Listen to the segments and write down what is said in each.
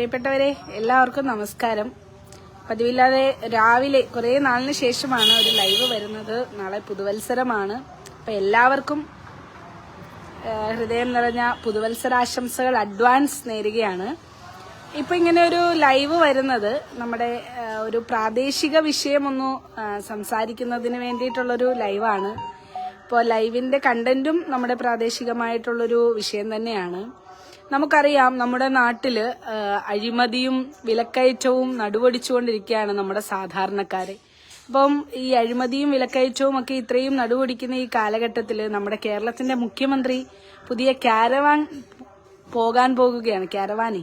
പ്രിയപ്പെട്ടവരെ എല്ലാവർക്കും നമസ്കാരം. പതിവില്ലാതെ രാവിലെ കുറേ നാളിന് ശേഷമാണ് ഒരു ലൈവ് വരുന്നത്. നാളെ പുതുവത്സരമാണ്. അപ്പം എല്ലാവർക്കും ഹൃദയം നിറഞ്ഞ പുതുവത്സരാശംസകൾ അഡ്വാൻസ് നേരുകയാണ്. ഇപ്പം ഇങ്ങനെ ഒരു ലൈവ് വരുന്നത് നമ്മുടെ ഒരു പ്രാദേശിക വിഷയമൊന്നു സംസാരിക്കുന്നതിന് വേണ്ടിയിട്ടുള്ളൊരു ലൈവാണ്. ഇപ്പോൾ ലൈവിന്റെ കണ്ടന്റും നമ്മുടെ പ്രാദേശികമായിട്ടുള്ളൊരു വിഷയം തന്നെയാണ്. നമുക്കറിയാം നമ്മുടെ നാട്ടിൽ അഴിമതിയും വിലക്കയറ്റവും നടുവടിച്ചുകൊണ്ടിരിക്കുകയാണ് നമ്മുടെ സാധാരണക്കാരെ. അപ്പം ഈ അഴിമതിയും വിലക്കയറ്റവും ഒക്കെ ഇത്രയും നടുവടിക്കുന്ന ഈ കാലഘട്ടത്തിൽ നമ്മുടെ കേരളത്തിന്റെ മുഖ്യമന്ത്രി പുതിയ കാരവാൻ പോകാൻ പോകുകയാണ് കാരവാനെ.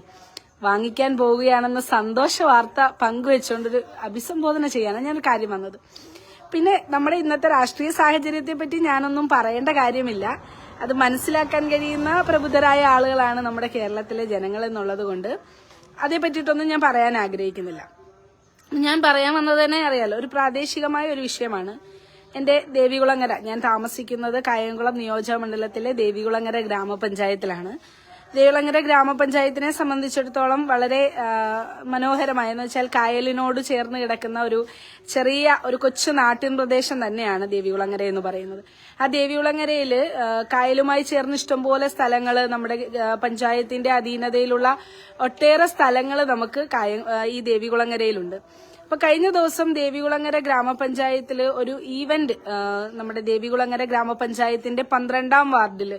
വാങ്ങിക്കാൻ പോവുകയാണെന്ന സന്തോഷ വാർത്ത പങ്കുവെച്ചുകൊണ്ടൊരു അഭിസംബോധന ചെയ്യാനാണ് ഞാൻ കാര്യം വന്നത്. പിന്നെ നമ്മുടെ ഇന്നത്തെ രാഷ്ട്രീയ സാഹചര്യത്തെ പറ്റി ഞാനൊന്നും പറയേണ്ട കാര്യമില്ല. അത് മനസ്സിലാക്കാൻ കഴിയുന്ന പ്രബുദ്ധരായ ആളുകളാണ് നമ്മുടെ കേരളത്തിലെ ജനങ്ങൾ എന്നുള്ളത് കൊണ്ട് അതേ പറ്റിയിട്ടൊന്നും ഞാൻ പറയാൻ ആഗ്രഹിക്കുന്നില്ല. ഞാൻ പറയാൻ വന്നത് തന്നെ അറിയാലോ ഒരു പ്രാദേശികമായ ഒരു വിഷയമാണ്. എന്റെ ദേവികുളങ്ങര ഞാൻ താമസിക്കുന്നത് കായംകുളം നിയോജക മണ്ഡലത്തിലെ ദേവികുളങ്ങര ഗ്രാമപഞ്ചായത്തിലാണ്. ദേവികുളങ്ങര ഗ്രാമപഞ്ചായത്തിനെ സംബന്ധിച്ചിടത്തോളം വളരെ മനോഹരമായ എന്ന് വെച്ചാൽ കായലിനോട് ചേർന്ന് കിടക്കുന്ന ഒരു ചെറിയ ഒരു കൊച്ചു നാട്ടിൻ പ്രദേശം തന്നെയാണ് ദേവികുളങ്ങര എന്ന് പറയുന്നത്. ആ ദേവികുളങ്ങരയിൽ കായലുമായി ചേർന്ന് ഇഷ്ടംപോലെ സ്ഥലങ്ങൾ നമ്മുടെ പഞ്ചായത്തിന്റെ അധീനതയിലുള്ള ഒട്ടേറെ സ്ഥലങ്ങൾ നമുക്ക് ഈ ദേവികുളങ്ങരയിലുണ്ട്. അപ്പൊ കഴിഞ്ഞ ദിവസം ദേവികുളങ്ങര ഗ്രാമപഞ്ചായത്തിൽ ഒരു ഈവന്റ് നമ്മുടെ ദേവികുളങ്ങര ഗ്രാമപഞ്ചായത്തിന്റെ പന്ത്രണ്ടാം വാർഡിൽ.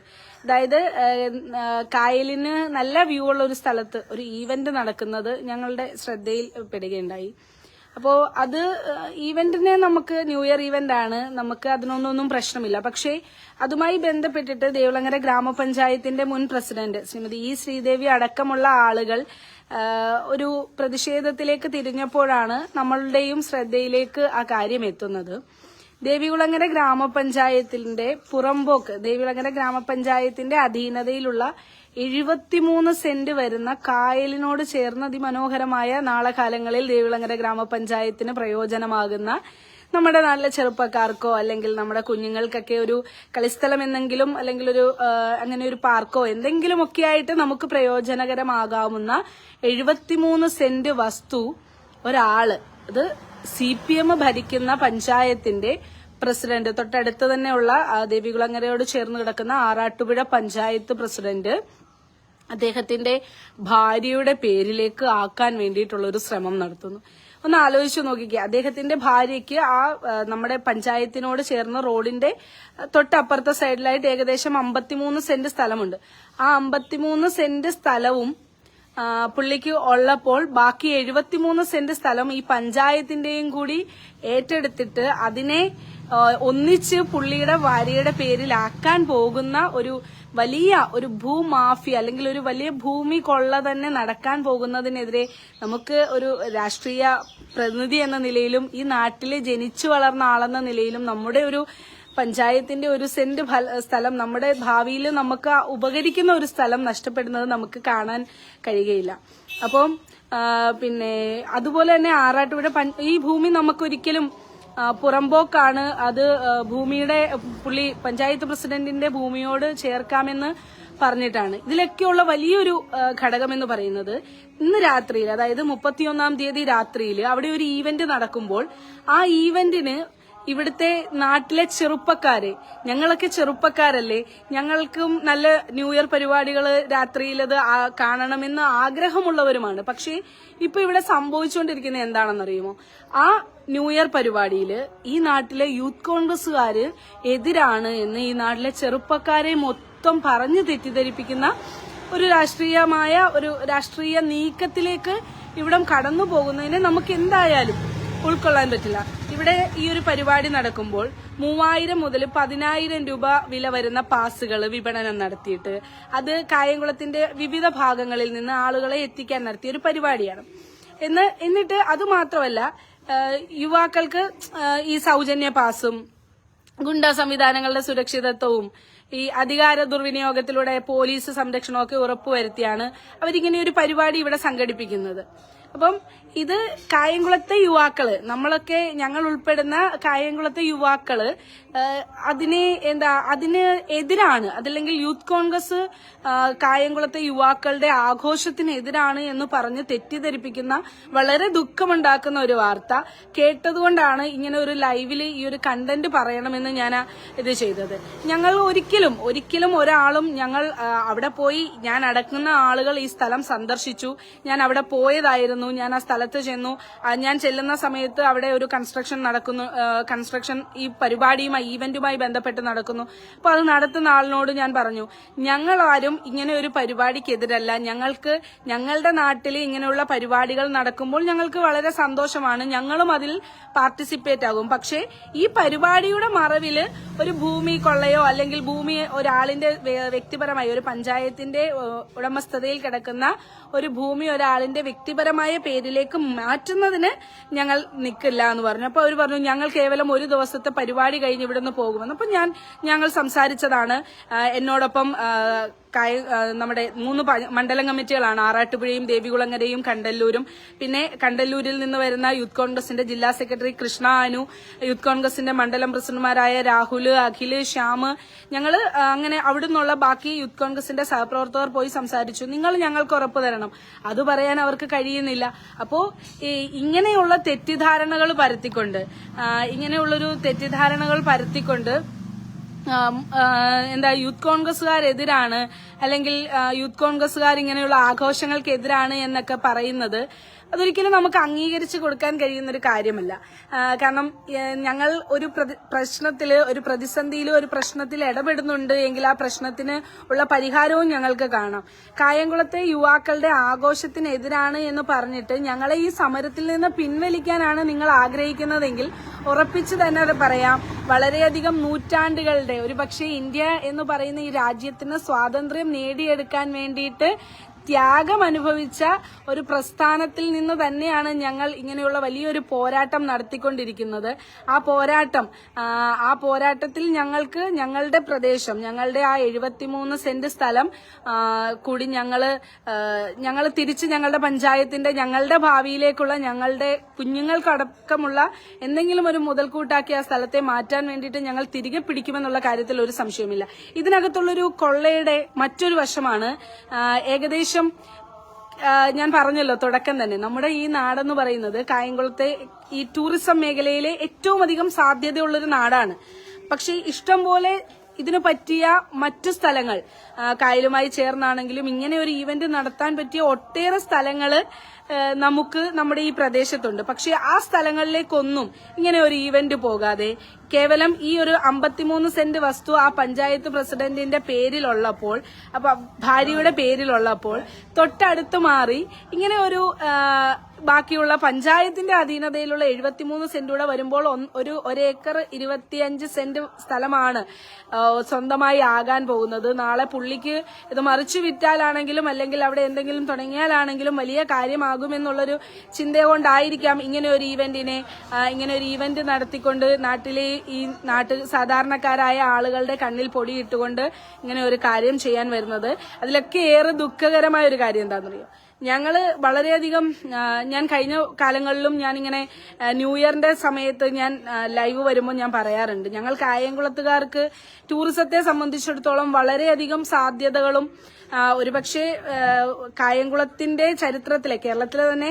അതായത് കായലിന് നല്ല വ്യൂ ഉള്ള ഒരു സ്ഥലത്ത് ഒരു ഈവന്റ് നടക്കുന്നത് ഞങ്ങളുടെ ശ്രദ്ധയിൽ പെടുകയുണ്ടായി. അപ്പോ അത് ഈവന്റിനെ നമുക്ക് ന്യൂ ഇയർ ഈവന്റ് ആണ്. നമുക്ക് അതിനൊന്നൊന്നും പ്രശ്നമില്ല. പക്ഷേ അതുമായി ബന്ധപ്പെട്ടിട്ട് ദേവളങ്ങര ഗ്രാമപഞ്ചായത്തിന്റെ മുൻ പ്രസിഡന്റ് ശ്രീമതി ഇ ശ്രീദേവി അടക്കമുള്ള ആളുകൾ ഒരു പ്രതിഷേധത്തിലേക്ക് തിരിഞ്ഞപ്പോഴാണ് നമ്മളുടെയും ശ്രദ്ധയിലേക്ക് ആ കാര്യം എത്തുന്നത്. ദേവികുളങ്ങര ഗ്രാമപഞ്ചായത്തിന്റെ പുറമ്പോക്ക് ദേവികുളങ്ങര ഗ്രാമപഞ്ചായത്തിന്റെ അധീനതയിലുള്ള എഴുപത്തിമൂന്ന് സെന്റ് വരുന്ന കായലിനോട് ചേർന്ന അതിമനോഹരമായ നാളെ കാലങ്ങളിൽ ദേവികുളങ്ങര ഗ്രാമപഞ്ചായത്തിന് പ്രയോജനമാകുന്ന നമ്മുടെ നല്ല ചെറുപ്പക്കാർക്കോ അല്ലെങ്കിൽ നമ്മുടെ കുഞ്ഞുങ്ങൾക്കൊക്കെ ഒരു കളിസ്ഥലം എന്നെങ്കിലും അല്ലെങ്കിൽ ഒരു അങ്ങനെ ഒരു പാർക്കോ എന്തെങ്കിലും ഒക്കെ ആയിട്ട് നമുക്ക് പ്രയോജനകരമാകാവുന്ന എഴുപത്തിമൂന്ന് സെന്റ് വസ്തു ഒരാൾ. അത് സി പി എം ഭരിക്കുന്ന പഞ്ചായത്തിന്റെ പ്രസിഡന്റ്. തൊട്ടടുത്ത് തന്നെയുള്ള ദേവികുളങ്ങരയോട് ചേർന്ന് കിടക്കുന്ന ആറാട്ടുപുഴ പഞ്ചായത്ത് പ്രസിഡന്റ്. അദ്ദേഹത്തിന്റെ ഭാര്യയുടെ പേരിലേക്ക് ആക്കാൻ വേണ്ടിയിട്ടുള്ള ഒരു ശ്രമം നടത്തുന്നു. ഒന്ന് ആലോചിച്ചു നോക്കിക്കുക അദ്ദേഹത്തിന്റെ ഭാര്യയ്ക്ക് ആ നമ്മുടെ പഞ്ചായത്തിനോട് ചേർന്ന റോഡിന്റെ തൊട്ടപ്പുറത്തെ സൈഡിലായിട്ട് ഏകദേശം അമ്പത്തിമൂന്ന് സെന്റ് സ്ഥലമുണ്ട്. ആ അമ്പത്തിമൂന്ന് സെന്റ് സ്ഥലവും പുള്ളിക്ക് ഉള്ളപ്പോൾ ബാക്കി എഴുപത്തിമൂന്ന് സെന്റ് സ്ഥലം ഈ പഞ്ചായത്തിന്റെയും കൂടി ഏറ്റെടുത്തിട്ട് അതിനെ ഒന്നിച്ച് പുള്ളിയുടെ ഭാര്യയുടെ പേരിലാക്കാൻ പോകുന്ന ഒരു വലിയ ഒരു ഭൂമാഫിയ അല്ലെങ്കിൽ ഒരു വലിയ ഭൂമി കൊള്ള തന്നെ നടക്കാൻ പോകുന്നതിനെതിരെ നമുക്ക് ഒരു രാഷ്ട്രീയ പ്രതിനിധി എന്ന നിലയിലും ഈ നാട്ടിൽ ജനിച്ചു വളർന്ന ആളെന്ന നിലയിലും നമ്മുടെ ഒരു പഞ്ചായത്തിന്റെ ഒരു സെന്റ് സ്ഥലം നമ്മുടെ ഭാവിയിൽ നമുക്ക് ഉപകരിക്കുന്ന ഒരു സ്ഥലം നഷ്ടപ്പെടുന്നത് നമുക്ക് കാണാൻ കഴിയുകയില്ല. അപ്പം പിന്നെ അതുപോലെ തന്നെ ആറാട്ടുപുഴ ഈ ഭൂമി നമുക്കൊരിക്കലും പുറമ്പോക്കാണ് അത് ഭൂമിയുടെ പുള്ളി പഞ്ചായത്ത് പ്രസിഡന്റിന്റെ ഭൂമിയോട് ചേർക്കാമെന്ന് പറഞ്ഞിട്ടാണ്. ഇതിലൊക്കെയുള്ള വലിയൊരു ഘടകം എന്ന് പറയുന്നത് ഇന്ന് രാത്രിയിൽ അതായത് മുപ്പത്തിയൊന്നാം തീയതി രാത്രിയിൽ അവിടെ ഒരു ഈവന്റ് നടക്കുമ്പോൾ ആ ഈവന്റിന് ഇവിടുത്തെ നാട്ടിലെ ചെറുപ്പക്കാരെ ഞങ്ങളൊക്കെ ചെറുപ്പക്കാരല്ലേ ഞങ്ങൾക്കും നല്ല ന്യൂ ഇയർ പരിപാടികൾ രാത്രിയിലത് കാണണമെന്ന് ആഗ്രഹമുള്ളവരുമാണ്. പക്ഷേ ഇപ്പൊ ഇവിടെ സംഭവിച്ചുകൊണ്ടിരിക്കുന്നത് എന്താണെന്നറിയുമോ? ആ ന്യൂ ഇയർ പരിപാടിയിൽ ഈ നാട്ടിലെ യൂത്ത് കോൺഗ്രസുകാര് എതിരാണ് എന്ന് ഈ നാട്ടിലെ ചെറുപ്പക്കാരെ മൊത്തം പറഞ്ഞു തെറ്റിദ്ധരിപ്പിക്കുന്ന ഒരു രാഷ്ട്രീയമായ ഒരു രാഷ്ട്രീയ നീക്കത്തിലേക്ക് ഇവിടം കടന്നു പോകുന്നതിനെ നമുക്ക് എന്തായാലും ഉൾക്കൊള്ളാൻ പറ്റില്ല. ഇവിടെ ഈ ഒരു പരിപാടി നടക്കുമ്പോൾ മൂവായിരം മുതൽ പതിനായിരം രൂപ വില വരുന്ന പാസുകൾ വിപണനം നടത്തിയിട്ട് അത് കായംകുളത്തിന്റെ വിവിധ ഭാഗങ്ങളിൽ നിന്ന് ആളുകളെ എത്തിക്കാൻ നടത്തിയ ഒരു പരിപാടിയാണ്. എന്ന് എന്നിട്ട് അത് മാത്രമല്ല യുവാക്കൾക്ക് ഈ സൗജന്യ പാസും ഗുണ്ട സംവിധാനങ്ങളുടെ സുരക്ഷിതത്വവും ഈ അധികാര ദുർവിനിയോഗത്തിലൂടെ പോലീസ് സംരക്ഷണമൊക്കെ ഉറപ്പുവരുത്തിയാണ് അവരിങ്ങനെ ഒരു പരിപാടി ഇവിടെ സംഘടിപ്പിക്കുന്നത്. അപ്പം ഇത് കായംകുളത്തെ യുവാക്കൾ. നമ്മളൊക്കെ ഞങ്ങൾ ഉൾപ്പെടുന്ന കായംകുളത്തെ യുവാക്കൾ അതിനെ എന്താ അതിന് എതിരാണ്. അതല്ലെങ്കിൽ യൂത്ത് കോൺഗ്രസ് കായംകുളത്തെ യുവാക്കളുടെ ആഘോഷത്തിന് എതിരാണ് എന്ന് പറഞ്ഞ് തെറ്റിദ്ധരിപ്പിക്കുന്ന വളരെ ദുഃഖമുണ്ടാക്കുന്ന ഒരു വാർത്ത കേട്ടതുകൊണ്ടാണ് ഇങ്ങനെ ഒരു ലൈവിൽ ഈ ഒരു കണ്ടന്റ് പറയണമെന്ന് ഞാൻ ഇത് ചെയ്തത്. ഞങ്ങൾ ഒരിക്കലും ഒരിക്കലും ഒരാളും ഞങ്ങൾ അവിടെ പോയി ഞാൻ അടക്കുന്ന ആളുകൾ ഈ സ്ഥലം സന്ദർശിച്ചു. ഞാൻ അവിടെ പോയതായിരുന്നു. ഞാൻ ആ സ്ഥലത്ത് ചെന്നു. ഞാൻ ചെല്ലുന്ന സമയത്ത് അവിടെ ഒരു കൺസ്ട്രക്ഷൻ നടക്കുന്നു കൺസ്ട്രക്ഷൻ ഈ പരിപാടിയുമായി ഈവന്റുമായി ബന്ധപ്പെട്ട് നടക്കുന്നു. അപ്പൊ അത് നടത്തുന്ന ആളിനോട് ഞാൻ പറഞ്ഞു ഞങ്ങൾ ആരും ഇങ്ങനെ ഒരു പരിപാടിക്കെതിരല്ല. ഞങ്ങൾക്ക് ഞങ്ങളുടെ നാട്ടിൽ ഇങ്ങനെയുള്ള പരിപാടികൾ നടക്കുമ്പോൾ ഞങ്ങൾക്ക് വളരെ സന്തോഷമാണ്. ഞങ്ങളും അതിൽ പാർട്ടിസിപ്പേറ്റ് ആകും. പക്ഷേ ഈ പരിപാടിയുടെ മറവിൽ ഒരു ഭൂമി കൊള്ളയോ അല്ലെങ്കിൽ ഭൂമി ഒരാളിന്റെ വ്യക്തിപരമായി ഒരു പഞ്ചായത്തിന്റെ ഉടമസ്ഥതയിൽ കിടക്കുന്ന ഒരു ഭൂമി ഒരാളിന്റെ വ്യക്തിപരമായ പേരിലേക്ക് മാറ്റുന്നതിന് ഞങ്ങൾ നിൽക്കില്ല എന്ന് പറഞ്ഞു. അപ്പൊ അവർ പറഞ്ഞു ഞങ്ങൾ കേവലം ഒരു ദിവസത്തെ പരിപാടി കഴിഞ്ഞ് ഇവിടുന്ന് പോകുമെന്ന്. അപ്പൊ ഞാൻ ഞങ്ങൾ സംസാരിച്ചതാണ് എന്നോടൊപ്പം കായ- നമ്മുടെ മൂന്ന് മണ്ഡലം കമ്മിറ്റികളാണ്. ആറാട്ടുപുഴയും ദേവികുളങ്ങരയും കണ്ടല്ലൂരും. പിന്നെ കണ്ടല്ലൂരിൽ നിന്ന് വരുന്ന യൂത്ത് കോൺഗ്രസിന്റെ ജില്ലാ സെക്രട്ടറി കൃഷ്ണ അനു യൂത്ത് കോൺഗ്രസിന്റെ മണ്ഡലം പ്രസിഡന്റുമാരായ രാഹുൽ അഖിൽ ശ്യാം ഞങ്ങൾ ആ, അങ്ങനെ അവിടുന്നുള്ള ബാക്കി യൂത്ത് കോൺഗ്രസിന്റെ സഹപ്രവർത്തകർ പോയി സംസാരിച്ചു. നിങ്ങൾ ഞങ്ങൾക്ക് ഉറപ്പ് തരണം. അത് പറയാൻ അവർക്ക് കഴിയുന്നില്ല. അപ്പോ ഇങ്ങനെയുള്ള തെറ്റിദ്ധാരണകൾ പരത്തിക്കൊണ്ട് ഇങ്ങനെയുള്ളൊരു തെറ്റിദ്ധാരണകൾ പരത്തിക്കൊണ്ട് എന്താ യൂത്ത് കോൺഗ്രസ്സുകാരെതിരാണ് അല്ലെങ്കിൽ യൂത്ത് കോൺഗ്രസ്സുകാർ ഇങ്ങനെയുള്ള ആഘോഷങ്ങൾക്കെതിരാണ് എന്നൊക്കെ പറയുന്നത്. അതൊരിക്കലും നമുക്ക് അംഗീകരിച്ചു കൊടുക്കാൻ കഴിയുന്ന ഒരു കാര്യമല്ല കാരണം ഞങ്ങൾ ഒരു പ്രശ്നത്തിൽ ഒരു പ്രതിസന്ധിയിൽ ഒരു പ്രശ്നത്തിൽ ഇടപെടുന്നുണ്ട് എങ്കിൽ ആ പ്രശ്നത്തിന് ഉള്ള പരിഹാരവും ഞങ്ങൾക്ക് കാണാം. കായംകുളത്തെ യുവാക്കളുടെ ആഘോഷത്തിനെതിരാണ് എന്ന് പറഞ്ഞിട്ട് ഞങ്ങളെ ഈ സമരത്തിൽ നിന്ന് പിൻവലിക്കാനാണ് നിങ്ങൾ ആഗ്രഹിക്കുന്നതെങ്കിൽ ഉറപ്പിച്ചു തന്നെ അത് പറയാം. വളരെയധികം നൂറ്റാണ്ടുകളുടെ ഒരു പക്ഷേ ഇന്ത്യ എന്ന് പറയുന്ന ഈ രാജ്യത്തിന് സ്വാതന്ത്ര്യം നേടിയെടുക്കാൻ വേണ്ടിയിട്ട് ത്യാഗം അനുഭവിച്ച ഒരു പ്രസ്ഥാനത്തിൽ നിന്ന് തന്നെയാണ് ഞങ്ങൾ ഇങ്ങനെയുള്ള വലിയൊരു പോരാട്ടം നടത്തിക്കൊണ്ടിരിക്കുന്നത്. ആ പോരാട്ടം ആ, പോരാട്ടത്തിൽ ഞങ്ങൾക്ക് ഞങ്ങളുടെ പ്രദേശം ഞങ്ങളുടെ ആ എഴുപത്തിമൂന്ന് സെന്റ് സ്ഥലം കൂടി ഞങ്ങൾ ഞങ്ങൾ തിരിച്ച് ഞങ്ങളുടെ പഞ്ചായത്തിന്റെ ഞങ്ങളുടെ ഭാവിയിലേക്കുള്ള ഞങ്ങളുടെ കുഞ്ഞുങ്ങൾക്കടക്കമുള്ള എന്തെങ്കിലും ഒരു മുതൽക്കൂട്ടാക്കി ആ സ്ഥലത്തെ മാറ്റാൻ വേണ്ടിയിട്ട് ഞങ്ങൾ തിരികെ പിടിക്കുമെന്നുള്ള കാര്യത്തിൽ ഒരു സംശയമില്ല ഇതിനകത്തുള്ളൊരു കൊള്ളയുടെ മറ്റൊരു വശമാണ് ആ, ഏകദേശം ഞാൻ പറഞ്ഞല്ലോ തുടക്കം തന്നെ. നമ്മുടെ ഈ നാടെന്ന് പറയുന്നത് കായംകുളത്തെ ഈ ടൂറിസം മേഖലയിലെ ഏറ്റവും അധികം സാധ്യതയുള്ളൊരു നാടാണ്. പക്ഷേ ഇഷ്ടം പോലെ ഇതിനു പറ്റിയ മറ്റു സ്ഥലങ്ങൾ കായലുമായി ചേർന്നാണെങ്കിലും ഇങ്ങനെ ഒരു ഈവന്റ് നടത്താൻ പറ്റിയ ഒട്ടേറെ സ്ഥലങ്ങൾ ആ, നമുക്ക് നമ്മുടെ ഈ പ്രദേശത്തുണ്ട്. പക്ഷെ ആ സ്ഥലങ്ങളിലേക്കൊന്നും ഇങ്ങനെ ഒരു ഈവന്റ് പോകാതെ കേവലം ഈ ഒരു അമ്പത്തിമൂന്ന് സെന്റ് വസ്തു ആ പഞ്ചായത്ത് പ്രസിഡന്റിന്റെ പേരിലുള്ളപ്പോൾ അപ്പൊ ഭാര്യയുടെ പേരിലുള്ളപ്പോൾ തൊട്ടടുത്ത് മാറി ഇങ്ങനെ ഒരു ബാക്കിയുള്ള പഞ്ചായത്തിന്റെ അധീനതയിലുള്ള എഴുപത്തിമൂന്ന് സെന്റ് കൂടെ വരുമ്പോൾ ഒരു ഒരേക്കർ ഇരുപത്തിയഞ്ച് സെന്റ് സ്ഥലമാണ് സ്വന്തമായി ആകാൻ പോകുന്നത്. നാളെ പുള്ളിക്ക് ഇത് മറിച്ചു വിറ്റാലാണെങ്കിലും അല്ലെങ്കിൽ അവിടെ എന്തെങ്കിലും തുടങ്ങിയാലാണെങ്കിലും വലിയ കാര്യമാകുമെന്നുള്ളൊരു ചിന്ത കൊണ്ടായിരിക്കാം ഇങ്ങനെ ഒരു ഈവന്റിനെ ഇങ്ങനെ ഒരു ഈവന്റ് നടത്തിക്കൊണ്ട് നാട്ടിലെ ഈ നാട്ട് സാധാരണക്കാരായ ആളുകളുടെ കണ്ണിൽ പൊടിയിട്ടുകൊണ്ട് ഇങ്ങനെ ഒരു കാര്യം ചെയ്യാൻ വരുന്നത്. അതിലൊക്കെ ഏറെ ദുഃഖകരമായ ഒരു കാര്യം എന്താണെന്നറിയോ? ഞങ്ങൾ വളരെയധികം ഞാൻ കഴിഞ്ഞ കാലങ്ങളിലും ഞാനിങ്ങനെ ന്യൂ ഇയറിന്റെ സമയത്ത് ഞാൻ ലൈവ് വരുമ്പോൾ ഞാൻ പറയാറുണ്ട്. ഞങ്ങൾ കായംകുളത്തുകാർക്ക് ടൂറിസത്തെ സംബന്ധിച്ചിടത്തോളം വളരെയധികം സാധ്യതകളും ഒരുപക്ഷെ കായംകുളത്തിന്റെ ചരിത്രത്തിലെ കേരളത്തിലെ തന്നെ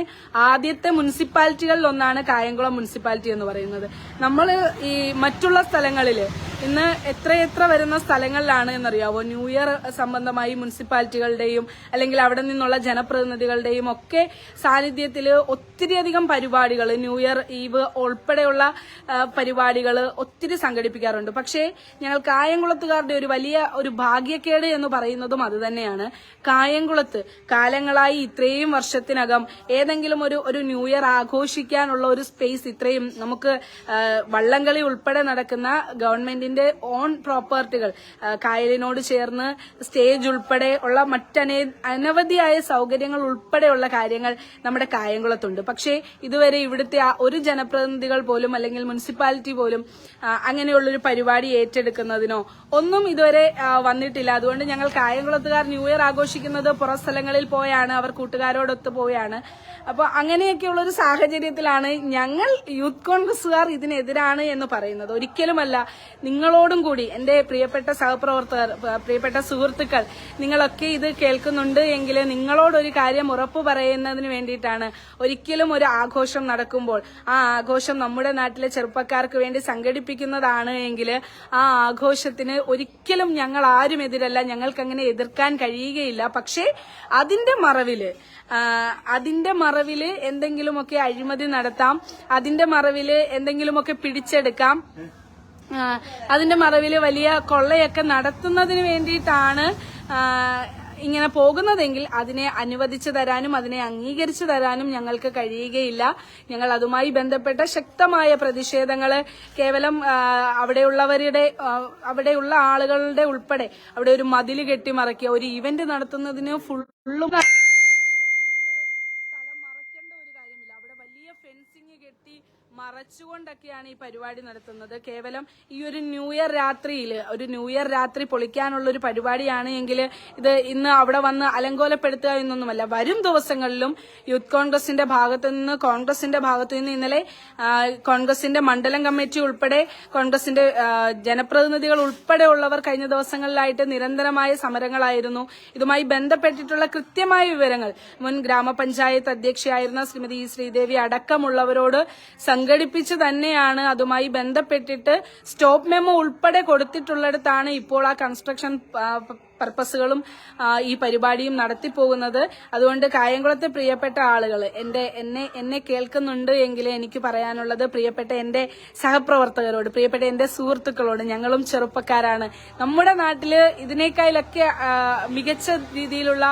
ആദ്യത്തെ മുനിസിപ്പാലിറ്റികളിൽ ഒന്നാണ് കായംകുളം മുനിസിപ്പാലിറ്റി എന്ന് പറയുന്നത്. നമ്മൾ ഈ മറ്റുള്ള സ്ഥലങ്ങളിൽ ഇന്ന് എത്രയെത്ര വരുന്ന സ്ഥലങ്ങളിലാണ് എന്നറിയാവോ? ന്യൂ ഇയർ സംബന്ധമായി മുനിസിപ്പാലിറ്റികളുടെയും അല്ലെങ്കിൽ അവിടെ നിന്നുള്ള ജനപ്രതിനിധികളുടെയും ഒക്കെ സാന്നിധ്യത്തിൽ ഒത്തിരിയധികം പരിപാടികൾ ന്യൂ ഇയർ ഈവ് ഉൾപ്പെടെയുള്ള പരിപാടികൾ ഒത്തിരി സംഘടിപ്പിക്കാറുണ്ട്. പക്ഷേ ഞങ്ങൾ കായംകുളത്തുകാരുടെ ഒരു വലിയ ഒരു ഭാഗ്യക്കേട് എന്ന് പറയുന്നതും അത് തന്നെയാണ്. കായംകുളത്ത് കാലങ്ങളായി ഇത്രയും വർഷത്തിനകം ഏതെങ്കിലും ഒരു ഒരു ന്യൂ ഇയർ ആഘോഷിക്കാനുള്ള ഒരു സ്പേസ് ഇത്രയും നമുക്ക് വള്ളംകളി ഉൾപ്പെടെ നടക്കുന്ന ഗവൺമെന്റിന്റെ അതിന്റെ ഓൺ പ്രോപ്പർട്ടികൾ കായലിനോട് ചേർന്ന് സ്റ്റേജ് ഉൾപ്പെടെ ഉള്ള മറ്റനേ അനവധിയായ സൗകര്യങ്ങൾ ഉൾപ്പെടെയുള്ള കാര്യങ്ങൾ നമ്മുടെ കായംകുളത്തുണ്ട്. പക്ഷേ ഇതുവരെ ഇവിടുത്തെ ഒരു ജനപ്രതിനിധികൾ പോലും അല്ലെങ്കിൽ മുനിസിപ്പാലിറ്റി പോലും അങ്ങനെയുള്ളൊരു പരിപാടി ഏറ്റെടുക്കുന്നതിനോ ഒന്നും ഇതുവരെ വന്നിട്ടില്ല. അതുകൊണ്ട് ഞങ്ങൾ കായംകുളത്തുകാർ ന്യൂ ഇയർ ആഘോഷിക്കുന്നത് പുറം സ്ഥലങ്ങളിൽ പോയാണ് അവർ കൂട്ടുകാരോടൊത്ത് പോയാണ്. അപ്പൊ അങ്ങനെയൊക്കെയുള്ള ഒരു സാഹചര്യത്തിലാണ് ഞങ്ങൾ യൂത്ത് കോൺഗ്രസുകാർ ഇതിനെതിരാണ് എന്ന് പറയുന്നത്. ഒരിക്കലുമല്ല നിങ്ങളോടും കൂടി എന്റെ പ്രിയപ്പെട്ട സഹപ്രവർത്തകർ പ്രിയപ്പെട്ട സുഹൃത്തുക്കൾ നിങ്ങളൊക്കെ ഇത് കേൾക്കുന്നുണ്ട് എങ്കിൽ നിങ്ങളോടൊരു കാര്യം ഉറപ്പു പറയുന്നതിന് വേണ്ടിയിട്ടാണ് ഒരിക്കലും ഒരു ആഘോഷം നടക്കുമ്പോൾ. ആ ആഘോഷം നമ്മുടെ നാട്ടിലെ ചെറുപ്പക്കാർക്ക് വേണ്ടി സംഘടിപ്പിക്കുന്നതാണ് എങ്കിൽ ആ ആഘോഷത്തിന് ഒരിക്കലും ഞങ്ങൾ ആരും എതിരല്ല ഞങ്ങൾക്ക് അങ്ങനെ എതിർക്കാൻ കഴിയുകയില്ല. പക്ഷേ അതിന്റെ മറവിൽ അതിന്റെ മറവിൽ എന്തെങ്കിലുമൊക്കെ അഴിമതി നടത്താം അതിന്റെ മറവിൽ എന്തെങ്കിലുമൊക്കെ പിടിച്ചെടുക്കാം. അതിന്റെ മറവിൽ വലിയ കൊള്ളയൊക്കെ നടത്തുന്നതിന് വേണ്ടിയിട്ടാണ് ഇങ്ങനെ പോകുന്നതെങ്കിൽ അതിനെ അനുവദിച്ചു തരാനും അതിനെ അംഗീകരിച്ചു തരാനും ഞങ്ങൾക്ക് കഴിയുകയില്ല. ഞങ്ങൾ അതുമായി ബന്ധപ്പെട്ട ശക്തമായ പ്രതിഷേധങ്ങൾ കേവലം അവിടെയുള്ളവരുടെ അവിടെയുള്ള ആളുകളുടെ ഉൾപ്പെടെ അവിടെ ഒരു മതിൽ കെട്ടിമറക്കിയ ഒരു ഇവന്റ് നടത്തുന്നതിന് ഫുള്ളും സ്ഥലം മറക്കേണ്ട ഒരു കാര്യമില്ല അവിടെ വലിയ ഫെൻസിങ് കെട്ടി മറച്ചുകൊണ്ടൊക്കെയാണ് ഈ പരിപാടി നടത്തുന്നത്. കേവലം ഈ ഒരു ന്യൂ ഇയർ രാത്രിയിൽ ഒരു ന്യൂ ഇയർ രാത്രി പൊളിക്കാനുള്ള ഒരു പരിപാടിയാണ് എങ്കിൽ ഇത് ഇന്ന് അവിടെ വന്ന് അലങ്കോലപ്പെടുത്തുക എന്നൊന്നുമല്ല. വരും ദിവസങ്ങളിലും യൂത്ത് കോൺഗ്രസിന്റെ ഭാഗത്തു നിന്ന് കോൺഗ്രസിന്റെ ഭാഗത്തു നിന്ന് ഇന്നലെ കോൺഗ്രസിന്റെ മണ്ഡലം കമ്മിറ്റി ഉൾപ്പെടെ കോൺഗ്രസിന്റെ ജനപ്രതിനിധികൾ ഉൾപ്പെടെയുള്ളവർ കഴിഞ്ഞ ദിവസങ്ങളിലായിട്ട് നിരന്തരമായ സമരങ്ങളായിരുന്നു. ഇതുമായി ബന്ധപ്പെട്ടിട്ടുള്ള കൃത്യമായ വിവരങ്ങൾ മുൻ ഗ്രാമപഞ്ചായത്ത് അധ്യക്ഷയായിരുന്ന ശ്രീമതി ശ്രീദേവി അടക്കമുള്ളവരോട് സംഘടിപ്പിച്ച് തന്നെയാണ് അതുമായി ബന്ധപ്പെട്ടിട്ട് സ്റ്റോപ്പ് മെമ്മോ ഉൾപ്പെടെ കൊടുത്തിട്ടുള്ളിടത്താണ് ഇപ്പോൾ ആ കൺസ്ട്രക്ഷൻ പർപ്പസുകളും ഈ പരിപാടിയും നടത്തിപ്പോകുന്നത്. അതുകൊണ്ട് കായംകുളത്തെ പ്രിയപ്പെട്ട ആളുകൾ എന്റെ എന്നെ എന്നെ കേൾക്കുന്നുണ്ട് എങ്കിൽ എനിക്ക് പറയാനുള്ളത് പ്രിയപ്പെട്ട എന്റെ സഹപ്രവർത്തകരോട് പ്രിയപ്പെട്ട എന്റെ സുഹൃത്തുക്കളോട് ഞങ്ങളും ചെറുപ്പക്കാരാണ്. നമ്മുടെ നാട്ടിൽ ഇതിനേക്കാളൊക്കെ മികച്ച രീതിയിലുള്ള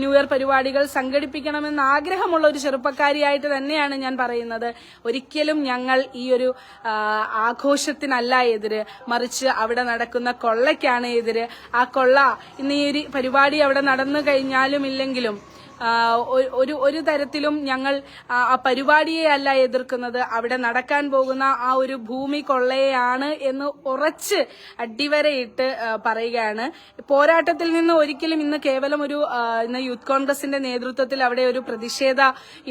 ന്യൂ ഇയർ പരിപാടികൾ സംഘടിപ്പിക്കണമെന്ന് ആഗ്രഹമുള്ള ഒരു ചെറുപ്പക്കാരിയായിട്ട് തന്നെയാണ് ഞാൻ പറയുന്നത്. ഒരിക്കലും ഞങ്ങൾ ഈ ഒരു ആഘോഷത്തിനല്ല എതിര്. മറിച്ച് അവിടെ നടക്കുന്ന കൊള്ളയ്ക്കാണ് എതിര്. ആ കൊള്ള ഇന്ന് ഈ ഒരു പരിപാടി അവിടെ നടന്നു കഴിഞ്ഞാലും ഇല്ലെങ്കിലും ഒരു ഒരു തരത്തിലും ഞങ്ങൾ ആ പരിപാടിയെ അല്ല എതിർക്കുന്നത്. അവിടെ നടക്കാൻ പോകുന്ന ആ ഒരു ഭൂമി കൊള്ളയാണ് എന്ന് ഉറച്ച് അടിവരയിട്ട് പറയുകയാണ്. പോരാട്ടത്തിൽ നിന്ന് ഒരിക്കലും ഇന്ന് കേവലം ഒരു ഇന്ന് യൂത്ത് കോൺഗ്രസിന്റെ നേതൃത്വത്തിൽ അവിടെ ഒരു പ്രതിഷേധ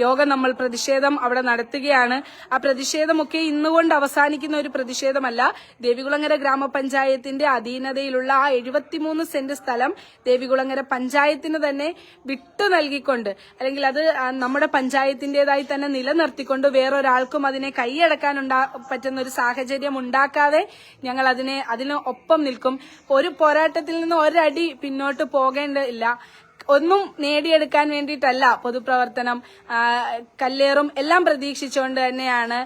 യോഗം നമ്മൾ പ്രതിഷേധം അവിടെ നടത്തുകയാണ്. ആ പ്രതിഷേധമൊക്കെ ഇന്നുകൊണ്ട് അവസാനിക്കുന്ന ഒരു പ്രതിഷേധമല്ല. ദേവികുളങ്ങര ഗ്രാമപഞ്ചായത്തിന്റെ അധീനതയിലുള്ള ആ എഴുപത്തിമൂന്ന് സെന്റ് സ്ഥലം ദേവികുളങ്ങര പഞ്ചായത്തിന് തന്നെ വിട്ടു നൽകിക്കൊണ്ട് അല്ലെങ്കിൽ അത് നമ്മുടെ പഞ്ചായത്തിന്റേതായി തന്നെ നിലനിർത്തിക്കൊണ്ട് വേറൊരാൾക്കും അതിനെ കൈയടക്കാൻ ഉണ്ടാ പറ്റുന്ന ഒരു സാഹചര്യം ഉണ്ടാക്കാതെ ഞങ്ങൾ അതിനെ അതിന് ഒപ്പം നിൽക്കും. ഒരു പോരാട്ടത്തിൽ നിന്ന് ഒരടി പിന്നോട്ട് പോകേണ്ടതില്ല. ഒന്നും നേടിയെടുക്കാൻ വേണ്ടിയിട്ടല്ല പൊതുപ്രവർത്തനം. കല്ലേറും എല്ലാം പ്രതീക്ഷിച്ചുകൊണ്ട് തന്നെയാണ്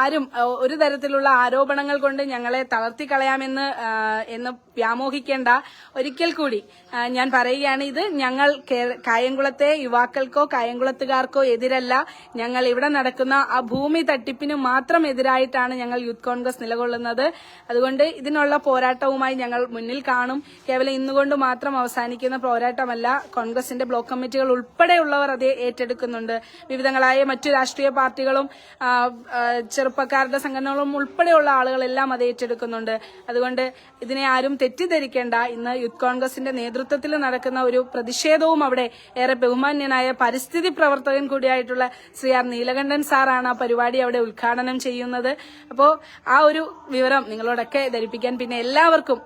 ആരും ഒരു തരത്തിലുള്ള ആരോപണങ്ങൾ കൊണ്ട് ഞങ്ങളെ തളർത്തി കളയാമെന്ന് എന്ന് വ്യാമോഹിക്കേണ്ട ഒരിക്കൽ കൂടി ഞാൻ പറയുകയാണ് ഇത്. ഞങ്ങൾ കായംകുളത്തെ യുവാക്കൾക്കോ കായംകുളത്തുകാർക്കോ എതിരല്ല. ഞങ്ങൾ ഇവിടെ നടക്കുന്ന ആ ഭൂമി തട്ടിപ്പിന് മാത്രം എതിരായിട്ടാണ് ഞങ്ങൾ യൂത്ത് കോൺഗ്രസ് നിലകൊള്ളുന്നത്. അതുകൊണ്ട് ഇതിനുള്ള പോരാട്ടവുമായി ഞങ്ങൾ മുന്നിൽ കാണും. കേവലം ഇന്നുകൊണ്ട് മാത്രം അവസാനിക്കുന്ന പോരാട്ടമല്ല കോൺഗ്രസിന്റെ ബ്ലോക്ക് കമ്മിറ്റികൾ ഉൾപ്പെടെയുള്ളവർ അത് ഏറ്റെടുക്കുന്നുണ്ട്. വിവിധങ്ങളായ മറ്റു രാഷ്ട്രീയ പാർട്ടികളും ചെറുപ്പക്കാരുടെ സംഘടനകളും ഉൾപ്പെടെയുള്ള ആളുകളെല്ലാം അത് ഏറ്റെടുക്കുന്നുണ്ട്. അതുകൊണ്ട് ഇതിനെ ആരും തെറ്റിദ്ധരിക്കേണ്ട. ഇന്ന് യൂത്ത് കോൺഗ്രസിന്റെ നേതൃത്വത്തിൽ നടക്കുന്ന ഒരു പ്രതിഷേധവും അവിടെ ഏറെ ബഹുമാന്യനായ പരിസ്ഥിതി പ്രവർത്തകൻ കൂടിയായിട്ടുള്ള ശ്രീ ആർ നീലകണ്ഠൻ സാറാണ് ആ പരിപാടി അവിടെ ഉദ്ഘാടനം ചെയ്യുന്നത്. അപ്പോ ആ ഒരു വിവരം നിങ്ങളോടൊക്കെ ധരിപ്പിക്കാൻ പിന്നെ എല്ലാവർക്കും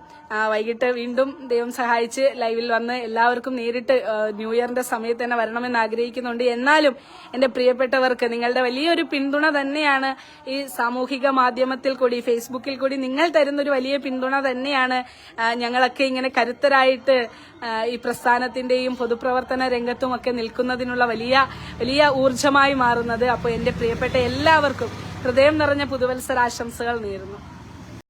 വൈകിട്ട് വീണ്ടും ദൈവം സഹായിച്ച് ലൈവിൽ വന്ന് എല്ലാവർക്കും നേരിട്ട് ന്യൂ ഇയറിന്റെ സമയത്ത് തന്നെ വരണമെന്ന് ആഗ്രഹിക്കുന്നുണ്ട്. എന്നാലും എന്റെ പ്രിയപ്പെട്ടവർക്ക് നിങ്ങളുടെ വലിയൊരു പിന്തുണ തന്നെയാണ് ഈ സാമൂഹിക മാധ്യമത്തിൽ കൂടി ഫേസ്ബുക്കിൽ കൂടി നിങ്ങൾ തരുന്ന ഒരു വലിയ പിന്തുണ തന്നെയാണ് ഞങ്ങളൊക്കെ ഇങ്ങനെ കരുത്തരായിട്ട് ഈ പ്രസ്ഥാനത്തിന്റെയും പൊതുപ്രവർത്തന രംഗത്തും ഒക്കെ നിൽക്കുന്നതിനുള്ള വലിയ വലിയ ഊർജമായി മാറുന്നത്. അപ്പോൾ എന്റെ പ്രിയപ്പെട്ട എല്ലാവർക്കും ഹൃദയം നിറഞ്ഞ പുതുവത്സരാശംസകൾ നേരുന്നു.